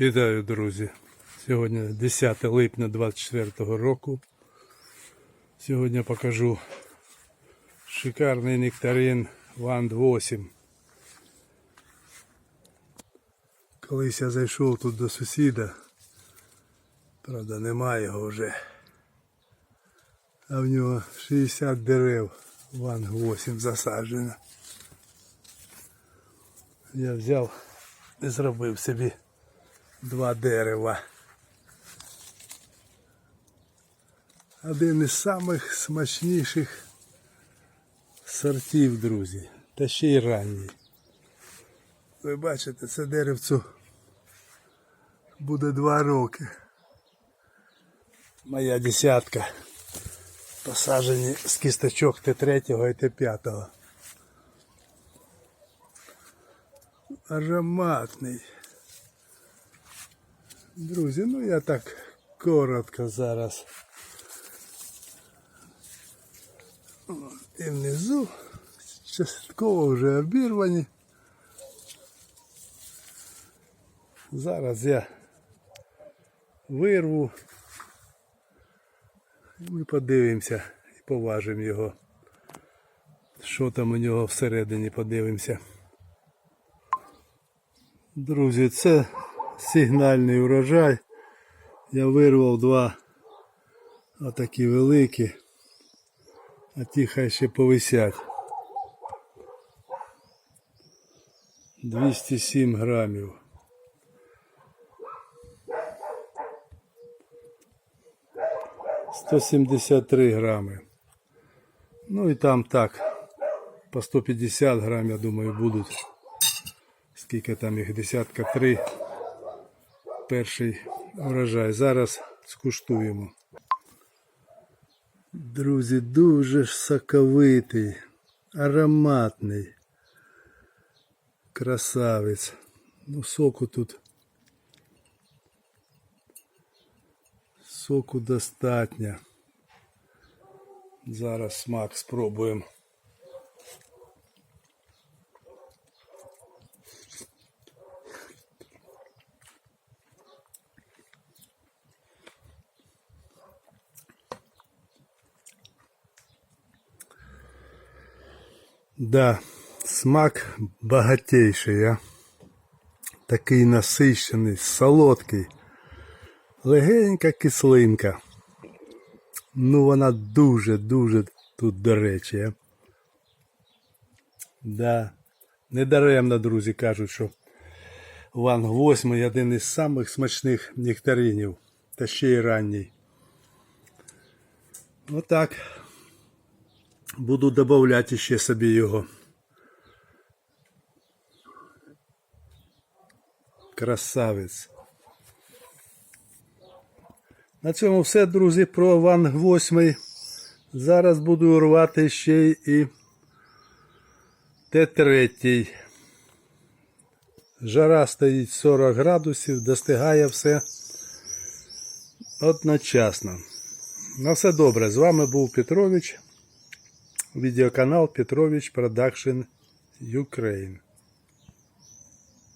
Вітаю, друзі! Сьогодні 10 липня 24 року. Сьогодні покажу шикарний нектарин Ванд 8. Колись я зайшов тут до сусіда, правда немає його вже. А в нього 60 дерев Ванд 8 засаджено. Я взяв і зробив собі два дерева. Один із самих смачніших сортів, друзі. Та ще й ранній. Ви бачите, це деревцю буде два роки. Моя десятка. Посаджені з кісточок Т3 і Т5. Ароматний. Друзі, ну я так коротко зараз. І внизу частково вже обірвані. Зараз я вирву. І ми подивимося і поважимо його. Що там у нього всередині подивимося. Друзі, це сигнальний урожай. Я вирвав два отакі великі, а ті хай ще повисять. 207 грамів. Сто сімдесят три грами. Ну і там так. По 150 грам, я думаю, будуть. Скільки там їх десятка три перший урожай. Зараз скуштуємо. Друзі, дуже ж соковитий, ароматний. Красавець. Ну, соку тут. Соку достатньо. Зараз смак спробуємо. Да, смак багатейший, а? Такий насищений, солодкий. Легенька кислинка. Ну вона дуже-дуже тут до речі. А? Да. Недаремно, друзі, кажуть, що Ванг 8 один із самих смачних нектаринів. Та ще й ранній. Отак. Буду додавати ще собі його. Красавець. На цьому все, друзі, про Ванг 8. Зараз буду рвати ще і Т3. Жара стоїть 40 градусів, достигає все одночасно. На все добре. З вами був Петрович. Відеоканал Петрович Продакшн Ukraine.